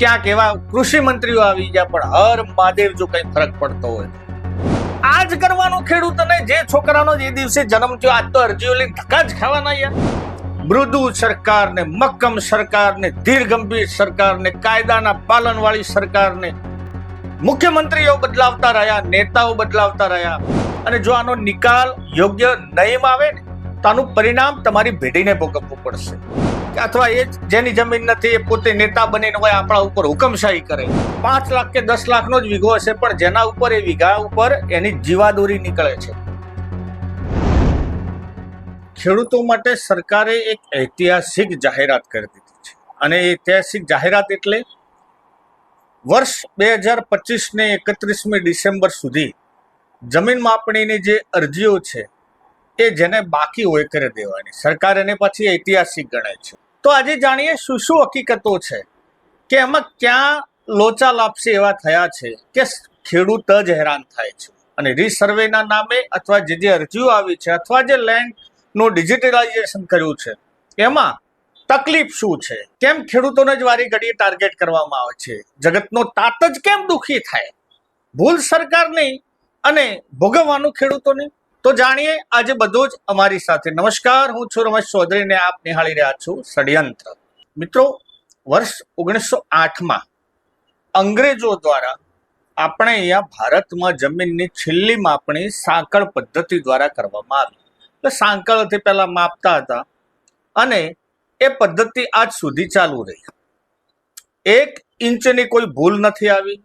ક્યાંક એવા કૃષિ મંત્રીઓ આવી ગયા, પણ હર મહાદેવ જો કઈ ફરક પડતો હોય. આ જ કરવાનું ખેડૂતને જે છોકરાનો જે દિવસે જન્મ થયો, આજ તો અરજીઓ લઈને ધક્કા જ ખાવાના યાર. મૃદુ સરકારને, મક્કમ સરકારને ધીર ગંભીર સરકારને, કાયદાના પાલન વાળી સરકારને મુખ્યમંત્રીઓ બદલાવતા રહ્યા, નેતાઓ બદલાવતા રહ્યા. અને જો આનો નિકાલ યોગ્ય નહીં આવે ને, તો આનું પરિણામ તમારી પેઢીને ભોગવવું પડશે. અથવા એ જેની જમીન નથી, એ પોતે નેતા બનીને હોય, આપણા ઉપર હુકમશાહી કરે. પાંચ લાખ કે દસ લાખનો જ વીઘો હશે, પણ જેના ઉપર, એ વીઘા ઉપર એની જીવાદોરી નીકળે છે. ખેડૂતો માટે સરકારે એક ઐતિહાસિક જાહેરાત કરી દીધી છે. અને ઐતિહાસિક જાહેરાત એટલે વર્ષ બે હજાર પચીસ ને એકત્રીસમી ડિસેમ્બર સુધી જમીન માપણીની જે અરજીઓ છે એ જેને બાકી હોય કરી દેવાની. સરકાર એને પછી ઐતિહાસિક ગણે છે. તો આજે જાણીએ શું શું હકીકતો છે કે એમાં ક્યાં લોચા લાપસી એવા થયા છે કે ખેડૂત જ હેરાન થાય છે. અને રીસર્વેના નામે અથવા જે જે અરજીઓ આવી છે અથવા જે લેન્ડનું ડિજિટલાઇઝેશન કર્યું છે, એમાં તકલીફ શું છે? કેમ ખેડૂતોને જ વારી ઘડીએ ટાર્ગેટ કરવામાં આવે છે? જગતનો તાત જ કેમ દુખી થાય? ભૂલ સરકારની અને ભોગવવાનું ખેડૂતોને? તો જાણીએ આજે બધું જ અમારી સાથે. નમસ્કાર, હું છું રમેશ ચૌધરી ને આપ નિહાળી રહ્યા છું ષડયંત્ર. મિત્રો, વર્ષ ઓગણીસો આઠમાં અંગ્રેજો દ્વારા આપણે અહીંયા ભારતમાં જમીનની છેલ્લી માપણી સાંકળ પદ્ધતિ દ્વારા કરવામાં આવી. એટલે સાંકળથી પહેલા માપતા હતા અને એ પદ્ધતિ આજ સુધી ચાલુ રહી. એક ઇંચની કોઈ ભૂલ નથી આવી.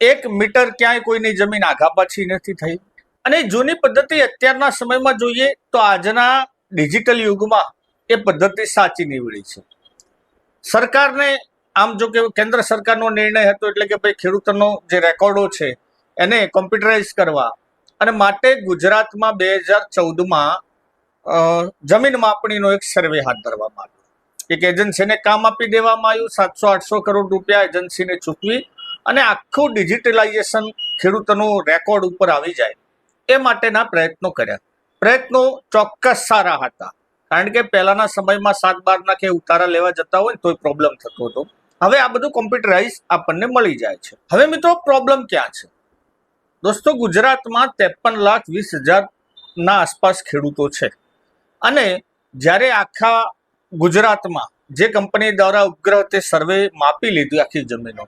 એક મીટર ક્યાંય કોઈની જમીન આઘા પાછી નથી થઈ. અને જૂની પદ્ધતિ અત્યારના સમયમાં જોઈએ તો આજના ડિજિટલ યુગમાં એ પદ્ધતિ સાચી નીવડી છે. સરકારને આમ જો કે કેન્દ્ર સરકારનો નિર્ણય હતો એટલે કે ભાઈ ખેડૂતોનો જે રેકોર્ડો છે એને કોમ્પ્યુટરાઇઝ કરવા અને માટે ગુજરાતમાં બે હજાર ચૌદમાં જમીન માપણીનો એક સર્વે હાથ ધરવામાં આવ્યો. એક એજન્સીને કામ આપી દેવામાં આવ્યું, સાતસો આઠસો કરોડ રૂપિયા એજન્સીને ચૂકવી અને આખું ડિજિટલાઇઝેશન ખેડૂતોનો રેકોર્ડ ઉપર આવી જાય. એ માટેના પ્રયત્નો કર્યા. પ્રયત્નો ચોક્કસ સારા હતા. કારણ કે પહેલાના સમયમાં સાત બારના કે ઉતારા લેવા જતા હોય તોય પ્રોબ્લેમ થતો હતો. હવે આ બધું કોમ્પ્યુટરાઇઝ આપણને મળી જાય છે. હવે મિત્રો પ્રોબ્લેમ ક્યાં છે? દોસ્તો ગુજરાતમાં ત્રેપન લાખ વીસ હજારના આસપાસ ખેડૂતો છે. અને જ્યારે આખા ગુજરાતમાં જે કંપની દ્વારા ઉપગ્રહ તે સર્વે માપી લીધી આખી જમીનો,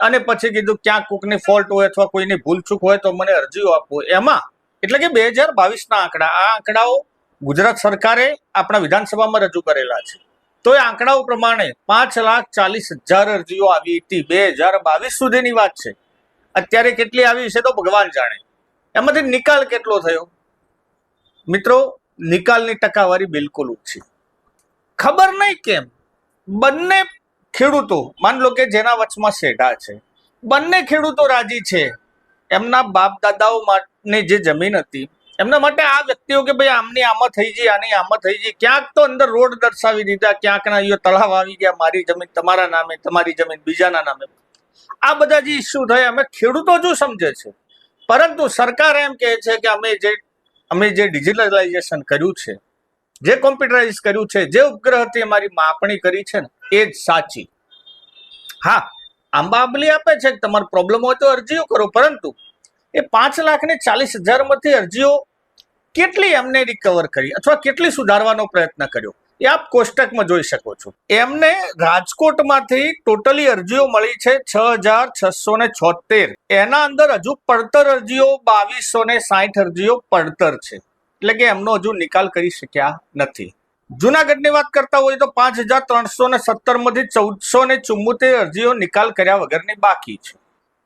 અને પછી કીધું ક્યાં કોકની ફોલ્ટ હોય અથવા કોઈની ભૂલચૂક હોય તો મને અરજીઓ આપો, એમાં એટલે કે બે હજાર બાવીસના આંકડા. આ આંકડાઓ ગુજરાત સરકારે આપણા વિધાનસભામાં રજૂ કરેલા છે. તો એ આંકડાઓ પ્રમાણે પાંચ લાખ ચાલીસ હજાર અરજીઓ આવી હતી બે હજાર બાવીસ સુધીની વાત છે. અત્યારે કેટલી આવી છે તો ભગવાન જાણે. એમાંથી નિકાલ કેટલો થયો? મિત્રો, નિકાલની ટકાવારી બિલકુલ ઓછી. ખબર નહીં કેમ? બંને ખેડૂતો, માન લો કે જેના વચમાં શેઢા છે, બંને ખેડૂતો રાજી છે. એમના બાપ દાદાઓ માટે જે જમીન હતી, એમના માટે આ વ્યક્તિઓ કે ભાઈ આમની આમાં થઈ ગઈ આની આમાં થઈ ગઈ ક્યાંક તો અંદર રોડ દર્શાવી દીધા, ક્યાંકના અહીંયા તળાવ આવી ગયા, મારી જમીન તમારા નામે, તમારી જમીન બીજાના નામે. આ બધા જે ઇસ્યુ થયા, અમે ખેડૂતો જ સમજે છે. પરંતુ સરકાર એમ કહે છે કે અમે જે અમે જે ડિજિટલાઇઝેશન કર્યું છે, જે કોમ્પ્યુટરાઇઝ કર્યું છે, જે ઉપગ્રહથી અમારી માપણી કરી છે ને, એ જ સાચી. હા આંબા આંબલી આપે છે કે તમારો પ્રોબ્લેમ હોય તો અરજીઓ કરો. પરંતુ એ પાંચ લાખ ને ચાલીસ હજારમાંથી અરજીઓ કેટલી એમને રિકવર કરી અથવા કેટલી સુધારવાનો પ્રયત્ન કર્યો? એ આપ કોષ્ટકમાં જોઈ શકો છો. એમને રાજકોટમાંથી ટોટલી અરજીઓ મળી છે છ હજાર છસો ને છોતેર. એના અંદર હજુ પડતર અરજીઓ બાવીસો ને સાઠ અરજીઓ પડતર છે. એટલે કે એમનો હજુ નિકાલ કરી શક્યા નથી. જુનાગઢની વાત કરતા હોય તો પાંચ હજાર ત્રણસો ને સત્તરમાંથી ચૌદસો ને ચુમ્મોતેર અરજીઓ નિકાલ કર્યા વગરની બાકી છે.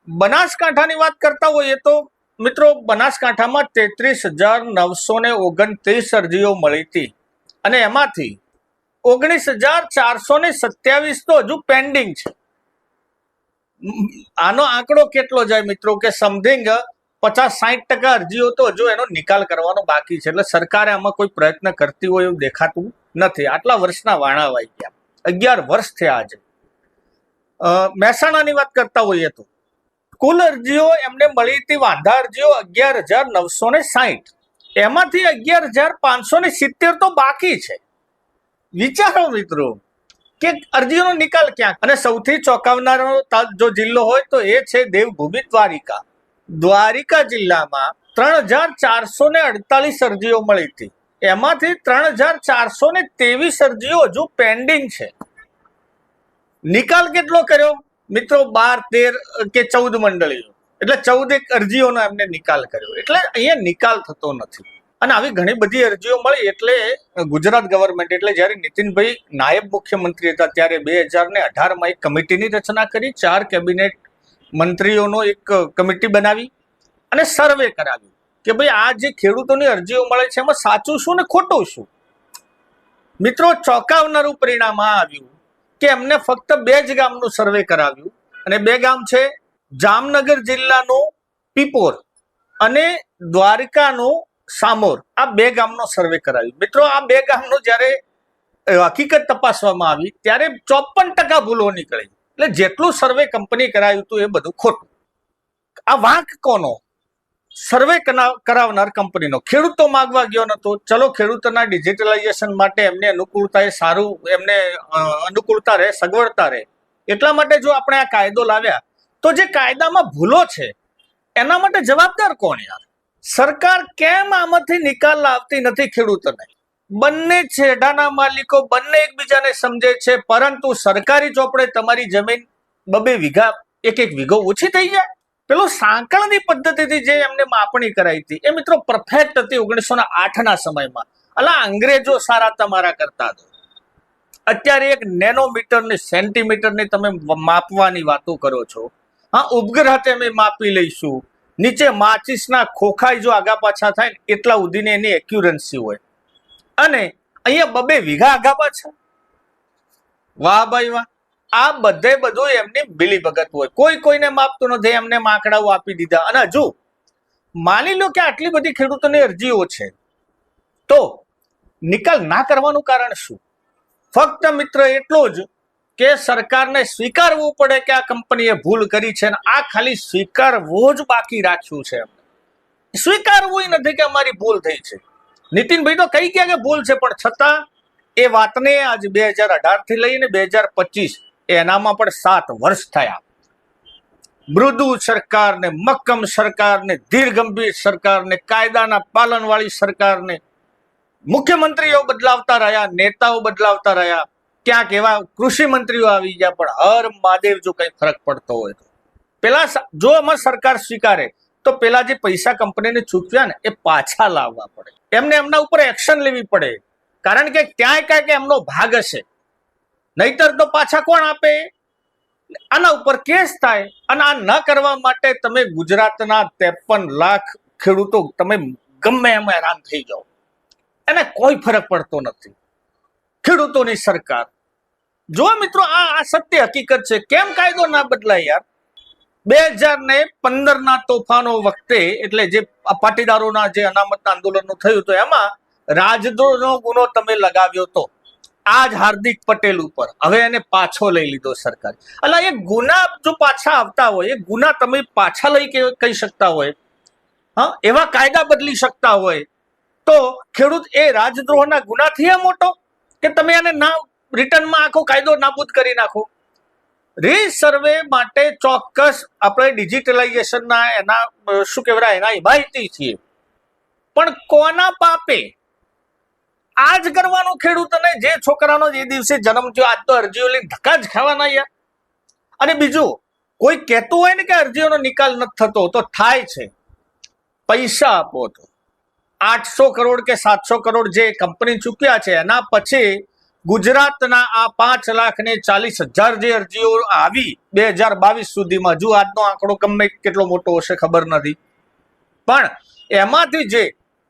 બનાસકાંઠાની વાત કરતા હોઈએ તો મિત્રો બનાસકાંઠામાં તેત્રીસ હજાર નવસો ને ઓગણત્રીસ અરજીઓ મળી હતી. અને એમાંથી ઓગણીસ હજાર ચારસો ને સત્યાવીસ તો હજુ પેન્ડિંગ છે. આનો આંકડો કેટલો જાય મિત્રો કે સમથિંગ પચાસ સાઠ ટકા અરજીઓ તો હજુ એનો નિકાલ કરવાનો બાકી છે. એટલે સરકારે આમાં કોઈ પ્રયત્ન કરતી હોય એવું દેખાતું નથી. આટલા વર્ષના વાણા વાઈ ગયા. અગિયાર વર્ષ થયા આજે. મહેસાણાની વાત કરતા હોઈએ તો, કુલ અરજીઓ એમને મળી હતી વાંધા અરજીઓ અગિયાર હજાર નવસો ને સાહીઠ. એમાંથી અગિયાર હજાર પાંચસો ને સિત્તેર તો બાકી છે. વિચારો મિત્રો, કે અરજીઓનો નિકાલ ક્યાં? અને સૌથી ચોંકાવનારો જો જિલ્લો હોય તો એ છે દેવભૂમિ દ્વારિકા. દ્વારિકા જિલ્લામાં ત્રણ હજાર ચારસો ને અડતાલીસ અરજીઓ મળી હતી. એમાંથી ત્રણ હજાર ચારસો ને ત્રેવીસ અરજીઓ હજુ પેન્ડિંગ છે. નિકાલ કેટલો કર્યો? મિત્રો, બાર, તેર કે ચૌદ મંડળીઓ. એટલે ચૌદ એક અરજીઓનો એમને નિકાલ કર્યો. એટલે અહીંયા નિકાલ થતો નથી. અને આવી ઘણી બધી અરજીઓ મળી એટલે ગુજરાત ગવર્મેન્ટ એટલે જ્યારે નીતિનભાઈ નાયબ મુખ્યમંત્રી હતા, ત્યારે બે હજાર ને અઢારમાં એક કમિટીની રચના કરી, ચાર કેબિનેટ મંત્રીઓનો એક કમિટી બનાવી અને સર્વે કરાવ્યું કે ભાઈ આ જે ખેડૂતોની અરજીઓ મળે છે એમાં સાચું શું ને ખોટું શું? મિત્રો, ચોંકાવનારું પરિણામ આ આવ્યું કે એમને ફક્ત બે જ ગામનું સર્વે કરાવ્યું અને બે ગામ છે જામનગર જિલ્લાનું પીપોર અને દ્વારકાનું સામોર. આ બે ગામનો સર્વે કરાવ્યું. મિત્રો, આ બે ગામનો જ્યારે હકીકત તપાસવામાં આવી, ત્યારે ચોપન ટકા ભૂલો નીકળી. એટલે જેટલું સર્વે કંપની કરાયું હતું એ બધું ખોટું. આ વાંક કોનો? સર્વે કરાવનાર કંપનીનો ખેડૂતો માગવા ગયો નતો. ચલો, ખેડૂતોના ડિજિટલાઇઝેશન માટે એમને અનુકૂળતા એ સારું, એમને અનુકૂળતા રહે, સગવડતા રહે. એટલા માટે જો આપણે આ કાયદો લાવ્યા, તો જે કાયદામાં ભૂલો છે, એના માટે જવાબદાર કોણ યાર? સરકાર કેમ આમાંથી નિકાલ લાવતી નથી ખેડૂતોને? બંને છેડાના માલિકો બંને એકબીજાને સમજે છે, પરંતુ સરકારી ચોપડે તમારી જમીન બબે વીઘા એક એક વીઘો ઓછી થઈ જાય? પેલો સાંકળની પદ્ધતિથી જે એમને માપણી કરાઈ હતી, એ મિત્રો પરફેક્ટ હતી ઓગણીસો ના આઠ ના સમયમાં. અલા, અંગ્રેજો સારા તમારા કરતા હતા. અત્યારે એક નેનોમીટર ને સેન્ટીમીટરની તમે માપવાની વાતો કરો છો. હા, ઉપગ્રહ અમે માપી લઈશું. નીચે માચિસના ખોખાઈ જો આગા પાછા થાય એટલા ઉદીને એની એક્યુરન્સી હોય. અને અહીંયા બબે વીઘા આગા છે. વાહ ભાઈ વાહ. આ બધે બધું એમની બિલી ભગત હોય. કોઈ કોઈને માપતું નથી એમને માકડાઓ આપી દીધા. અને હજુ માની લો કે આટલી બધી ખેડૂતોની અરજીઓ છે, તો નિકાલ ના કરવાનું કારણ શું? ફક્ત મિત્ર એટલો જ કે સરકારને સ્વીકારવું પડે કે આ કંપનીએ ભૂલ કરી છે અને આ ખાલી સ્વીકારવું જ બાકી રાખ્યું છે સ્વીકારવું નથી કે અમારી ભૂલ થઈ છે. નીતિનભાઈ તો કઈ ગયા કે ભૂલ છે, પણ છતાં એ વાતને આજ બે હજાર અઢારથી લઈને બે હજાર પચીસ એનામાં પણ સાત વર્ષ થયા. મૃદુ સરકારને, મક્કમ સરકારને, ધીરગંભીર સરકારને, કાયદાના પાલનવાળી સરકારને મુખ્યમંત્રીઓ બદલાવતા રહ્યા, નેતાઓ બદલાવતા રહ્યા, ક્યાંક એવા કૃષિ મંત્રીઓ આવી ગયા, પણ હર મહાદેવ જો કઈ ફરક પડતો હોય તો. પેલા જો આમાં સરકાર સ્વીકારે તો પેલા જે પૈસા કંપનીને ચૂકવ્યા ને એ પાછા લાવવા પડે. એમને એમના ઉપર એક્શન લેવી પડે. કારણ કે ક્યાંય ક્યાંક એમનો ભાગ હશે. નહીતર તો પાછા કોણ આપે? આના ઉપર કેસ થાય. અને આ ન કરવા માટે તમે ગુજરાતના ત્રેપન લાખ ખેડૂતો તમે ગમે એમ હેરાન થઈ જાઓ. એને કોઈ ફરક પડતો નથી. ખેડૂતોની સરકાર. જો મિત્રો, આ આ સત્ય હકીકત છે. કેમ કાયદો ના બદલાય યાર? બે હજાર ને પંદર ના તોફાનો વખતે, એટલે જે પાટીદારોના જે અનામત આંદોલનનું થયું હતું, એમાં રાજદ્રોહનો ગુનો તમે લગાવ્યો તો. આજ હાર્દિક પટેલ ઉપર. હવે એને પાછો લઈ લીધો સરકાર. એટલે એ ગુના જો પાછા આવતા હોય, એ ગુના તમે પાછા લઈ કહી શકતા હોય? હા, એવા કાયદા બદલી શકતા હોય, તો ખેડૂત એ રાજદ્રોહના ગુનાથી એ મોટો? કે તમે એને ના, રિટર્નમાં આખો કાયદો નાબૂદ કરી નાખો? રીસર્વે માટે ચોક્કસ આપણે ડિજિટલાઇઝેશનના એના શું કહેવાય, એના હિમાયતી છીએ. પણ કોના પાપે? આ જ કરવાનું ખેડૂતને જે છોકરાનો જે દિવસે જન્મ થયો, આજ તો અરજીઓ લઈને ધક્કા જ ખાવાના યાર. અને બીજું, કોઈ કહેતું હોય ને કે અરજીઓનો નિકાલ નથી થતો, તો થાય છે. પૈસા આપો તો. આઠસો કરોડ કે સાતસો કરોડ જે કંપની ચૂક્યા છે, એના પછી ગુજરાતના આ પાંચ લાખ ને ચાલીસ હજાર જે અરજીઓ આવી બે હજાર બાવીસ સુધીમાં, હજુ આજનો આંકડો ગમે કેટલો મોટો હશે ખબર નથી. પણ એમાંથી જે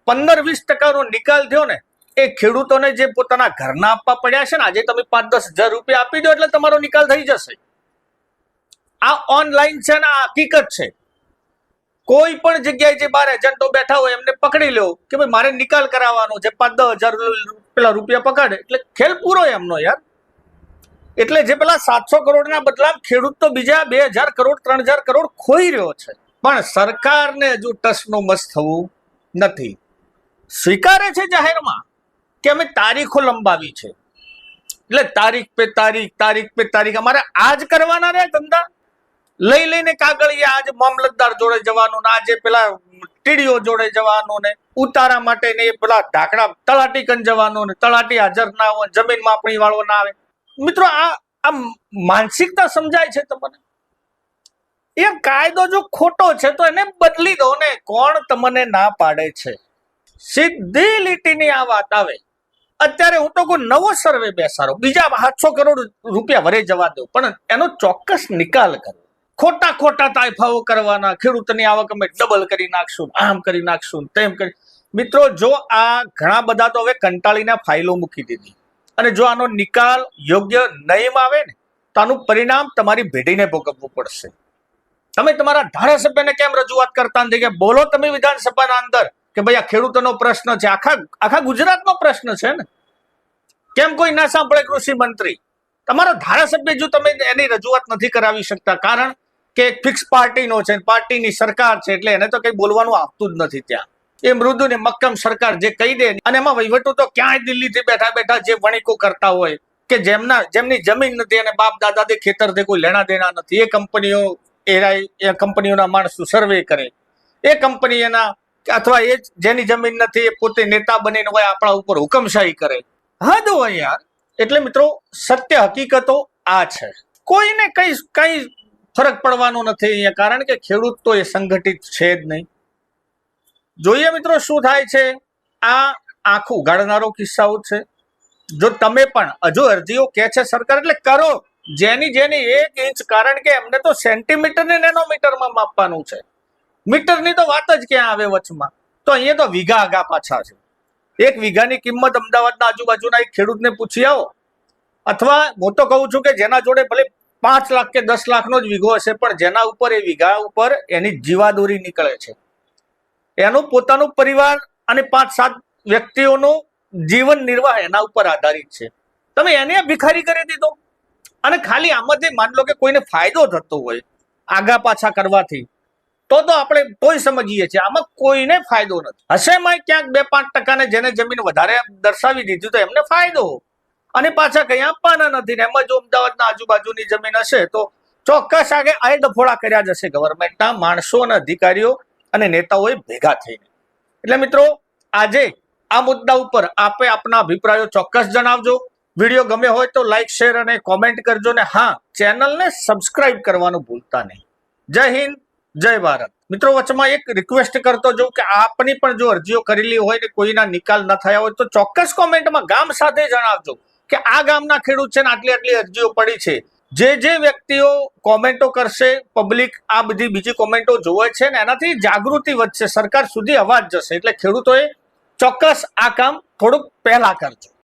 પંદર વીસ ટકાનો નિકાલ થયો ને, એ ખેડૂતોને જે પોતાના ઘરના આપવા પડ્યા છે ને, આજે તમે પાંચ દસ હજાર રૂપિયા આપી દો એટલે તમારો નિકાલ થઈ જશે. આ ઓનલાઈન છે ને, આ હકીકત છે. કોઈ પણ જગ્યાએ જે બાર એજન્ટો બેઠા હોય એમને પકડી લો કે ભાઈ મારે નિકાલ કરાવવાનો છે, પાંચ દસ હજાર પેલા રૂપિયા પકડ. એટલે ખેલ પૂરો એમનો યાર. એટલે જે પેલા સાતસો કરોડના બદલામ ખેડૂત તો બીજા બે હજાર કરોડ, ત્રણ હજાર કરોડ ખોઈ રહ્યો છે. પણ સરકારને હજુ ટસનો મસ થવું નથી. સ્વીકારે છે જાહેરમાં કે અમે તારીખો લંબાવી છે. એટલે તારીખ પે તારીખ તારીખ પે તારીખ. અમારે આજ કરવાના રે ધંધા. લઈ લઈને કાગળિયા આજે મામલતદાર જોડે જવાનું ને આજે પેલા ટીડીઓ જોડે જવાનું ને ઉતારા માટે ને પેલા ઢાકડા તલાટી કન જવાનું ને તલાટી હાજર ના હોય જમીન માપણી વાળો ના આવે. મિત્રો, આ આ માનસિકતા સમજાય છે તમને? એ કાયદો જો ખોટો છે તો એને બદલી દો ને કોણ તમને ના પાડે છે? સીધી લીટીની આ વાત આવે. અત્યારે હું તો કોઈ નવો સર્વે બેસાડો. બીજા સાતસો કરોડ રૂપિયા વરે જવા દઉં પણ એનો ચોક્કસ નિકાલ કરો. ખોટા ખોટા તાયફાઓ કરવાના, ખેડૂતની આવક અમે ડબલ કરી નાખશું, આમ કરી નાખશું, તેમ કરી. મિત્રો, જો આ ઘણા બધા તો હવે કંટાળીને ફાઇલો મૂકી દીધી. અને જો આનો નિકાલ યોગ્ય નહીં આવે ને, તો આનું પરિણામ તમારી ભેટીને ભોગવવું પડશે. તમે તમારા ધારાસભ્યને કેમ રજૂઆત કરતા નથી કે બોલો તમે વિધાનસભાના અંદર કે ભાઈ આ ખેડૂતોનો પ્રશ્ન છે, આખા આખા ગુજરાતનો પ્રશ્ન છે ને? કેમ કોઈ ના સાંભળે કૃષિ મંત્રી તમારા ધારાસભ્ય જો તમે એની રજૂઆત નથી કરાવી શકતા, કારણ કે એક ફિક્સ પાર્ટીનો છે પાર્ટીની સરકાર છે એટલે એને તો કઈ બોલવાનું આપતું જ નથી ત્યાં. એ મૃદુ ને મક્કમ સરકાર જે કહી દે અને એમાં વહીવટો તો ક્યાંય દિલ્હીથી બેઠા બેઠા જે વણિકો કરતા હોય, કે જેમના, જેમની જમીન નથી અને બાપ દાદાથી ખેતરથી કોઈ લેણા દેણા નથી. એ કંપનીઓ એરાય એ કંપનીઓના માણસો સર્વે કરે. એ કંપની એના, અથવા એ જેની જમીન નથી, એ પોતે નેતા બનીને હોય, આપણા ઉપર હુકમશાહી કરે. હદ હોય યાર. એટલે મિત્રો, સત્ય હકીકતો આ છે. કોઈને કઈ કઈ ફરક પડવાનો નથી અહીંયા, કારણ કે ખેડૂત તો એ સંગઠિત છે જ નહીં. જોઈએ મિત્રો શું થાય છે, આ આખું ઉગાડનારો કિસ્સાઓ છે. જો તમે પણ હજુ અરજીઓ કે છે સરકાર, એટલે કરો. જેની જેની એક ઇંચ, કારણ કે એમને તો સેન્ટીમીટર ને નેનોમીટરમાં માપવાનું છે. મીટરની તો વાત જ ક્યાં આવે વચમાં? તો અહીંયા તો વીઘા આગા પાછા છે. એક વીઘાની કિંમત અમદાવાદના આજુબાજુના એક ખેડૂતને પૂછી આવો. અથવા હું તો કહું છું કે જેના જોડે ભલે પાંચ લાખ કે દસ લાખનો જ વીઘો હશે, પણ જેના ઉપર એ વીઘા ઉપર એની જીવાદોરી નીકળે છે. એનું પોતાનું પરિવાર અને પાંચ સાત વ્યક્તિઓનું જીવન નિર્વાહ એના ઉપર આધારિત છે. તમે એને ભિખારી કરી દીધો. અને ખાલી આમાંથી માની લો કે કોઈને ફાયદો થતો હોય, આગા પાછા કરવાથી, તો તો આપણે તોય સમજીએ છીએ, આમાં કોઈને ફાયદો નથી. હશે એમાં ક્યાંક બે પાંચ ટકાને જેને જમીન વધારે દર્શાવી દીધી તો એમને ફાયદો. અને પાછા કઈ આપવાના નથી ને એમાં જો અમદાવાદના આજુબાજુની જમીન હશે તો ચોક્કસ આગે આયદફોડા કર્યા જશે ગવર્મેન્ટના માણસો અને અધિકારીઓ અને નેતાઓએ ભેગા થઈને. એટલે મિત્રો, આજે આ મુદ્દા ઉપર આપે આપના અભિપ્રાયો ચોક્કસ જણાવજો. વીડિયો ગમે હોય તો લાઈક શેર અને કોમેન્ટ કરજો ને હા, ચેનલને સબસ્ક્રાઇબ કરવાનું ભૂલતા નહીં. જય હિન્દ, જય ભારત. મિત્રો, વચમાં એક રિક્વેસ્ટ કરતો જોઉં કે આપની પણ જો અરજીઓ કરેલી હોય ને કોઈના નિકાલ ન થયા હોય તો ચોક્કસ કોમેન્ટમાં ગામ સાથે જણાવજો. કે આ ગામના ખેડૂત છે ને આટલી આટલી અરજીઓ પડી છે. જે જે વ્યક્તિઓ કોમેન્ટો કરશે, પબ્લિક આ બધી બીજી કોમેન્ટો જોવે છે ને એનાથી જાગૃતિ વધશે, સરકાર સુધી અવાજ જશે. એટલે ખેડૂતોએ ચોક્કસ આ કામ થોડુંક પહેલા કરજો.